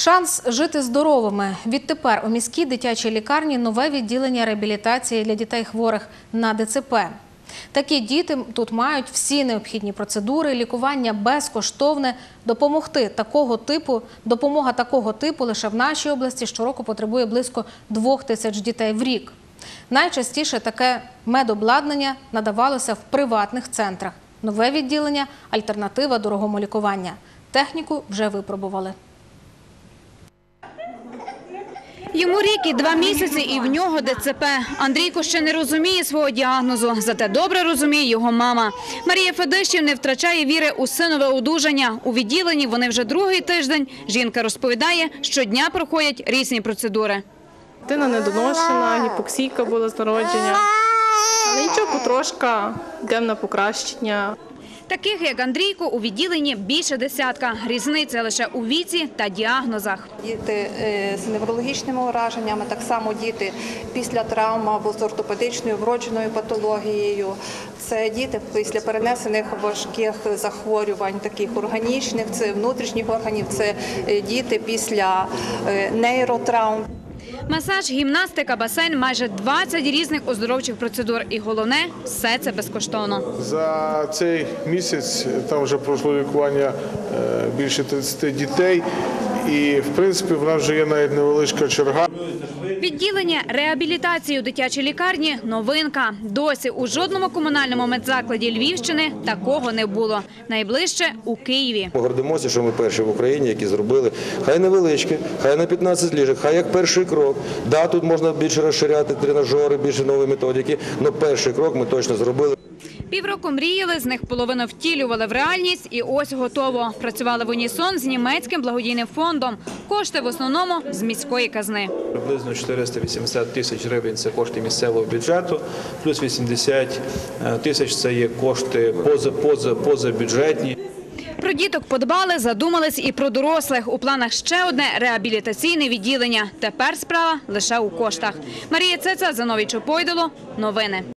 Шанс жити здоровими. Відтепер у міській дитячій лікарні нове відділення реабілітації для дітей хворих на ДЦП. Такі діти тут мають всі необхідні процедури, лікування безкоштовне. Допомогти такого типу, допомога такого типу лише в нашій області щороку потребує близько двох тисяч дітей в рік. Найчастіше таке медобладнання надавалося в приватних центрах. Нове відділення – альтернатива дорогому лікування. Техніку вже випробували. Йому рік і два місяці, і в нього ДЦП. Андрійко ще не розуміє свого діагнозу, зате добре розуміє його мама. Марія Федищів не втрачає віри у синове одужання. У відділенні вони вже другий тиждень. Жінка розповідає, щодня проходять різні процедури. Дитина недоношена, гіпоксійка була з народження. Але нічого, потрошка, йдемо на покращення. Таких, як Андрійко, у відділенні більше десятка. Різниця лише у віці та діагнозах. Діти е, з неврологічними ураженнями, так само діти після травм або з ортопедичною вродженою патологією. Це діти після перенесених важких захворювань, таких органічних, це внутрішніх органів, це е, діти після е, нейротравм. Масаж, гімнастика, басейн – майже 20 різних оздоровчих процедур. І головне – все це безкоштовно. За цей місяць там вже пройшло лікування е, більше 30 дітей, і в принципі в нас вже є навіть невеличка черга. Відділення реабілітації у дитячій лікарні – новинка. Досі у жодному комунальному медзакладі Львівщини такого не було. Найближче – у Києві. Ми гордимося, що ми перші в Україні, які зробили хай невеличке, хай на 15 ліжок, хай як перший крок. Да, тут можна більше розширяти тренажери, більше нові методики, але перший крок ми точно зробили. Півроку мріяли, з них половину втілювали в реальність і ось готово. Працювали в унісон з німецьким благодійним фондом. Кошти в основному з міської казни. Приблизно 480 тисяч гривень це кошти місцевого бюджету, плюс 80 тисяч це є кошти поза, поза, позабюджетні. Про діток подбали, задумались і про дорослих. У планах ще одне реабілітаційне відділення. Тепер справа лише у коштах. Марія Цеца, Зановій Чопойдоло. Новини.